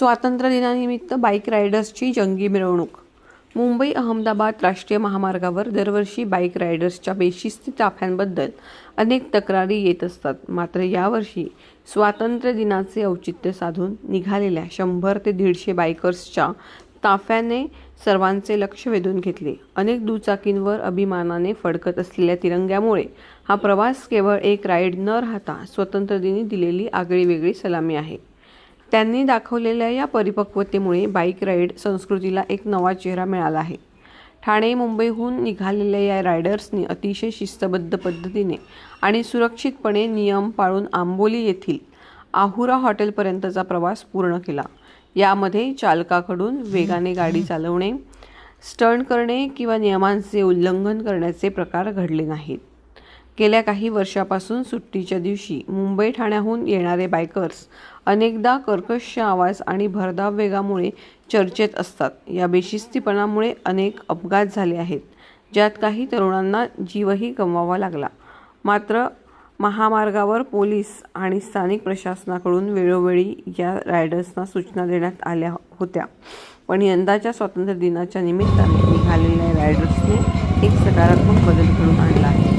स्वातंत्र्यदिनानिमित्त बाईक रायडर्सची जंगी मिरवणूक. मुंबई अहमदाबाद राष्ट्रीय महामार्गावर दरवर्षी बाईक रायडर्सच्या बेशिस्ती ताफ्यांबद्दल अनेक तक्रारी येत असतात. मात्र यावर्षी स्वातंत्र्य दिनाचे औचित्य साधून निघालेल्या शंभर ते दीडशे बायकर्सच्या ताफ्याने सर्वांचे लक्ष वेधून घेतले. अनेक दुचाकींवर अभिमानाने फडकत असलेल्या तिरंग्यामुळे हा प्रवास केवळ एक राईड न राहता स्वातंत्र्यदिनी दिलेली आगळीवेगळी सलामी आहे. त्यांनी दाखवलेल्या या परिपक्वतेमुळे बाईक राईड संस्कृतीला एक नवा चेहरा मिळाला आहे. ठाणे मुंबईहून निघालेल्या या रायडर्सनी अतिशय शिस्तबद्ध पद्धतीने आणि सुरक्षितपणे नियम पाळून आंबोली येथील आहुरा हॉटेलपर्यंतचा प्रवास पूर्ण केला. यामध्ये चालकाकडून वेगाने गाडी चालवणे स्टंट करणे किंवा नियमांचे उल्लंघन करण्याचे प्रकार घडले नाहीत. गेल्या काही वर्षापासून सुट्टीच्या दिवशी मुंबई ठाण्याहून येणारे बायकर्स अनेकदा कर्कश आवाज आणि भरधाव वेगामुळे चर्चेत असतात. या बेशिस्तीपणामुळे अनेक अपघात झाले आहेत. ज्यात काही तरुणांना जीवही गमवावा लागला. मात्र महामार्गावर पोलीस आणि स्थानिक प्रशासनाकडून वेळोवेळी या रायडर्सना सूचना देण्यात आल्या होत्या. पण यंदाच्या स्वातंत्र्य दिनाच्या निमित्ताने निघालेल्या रायडर्सने एक सकारात्मक बदल घडून आणला आहे.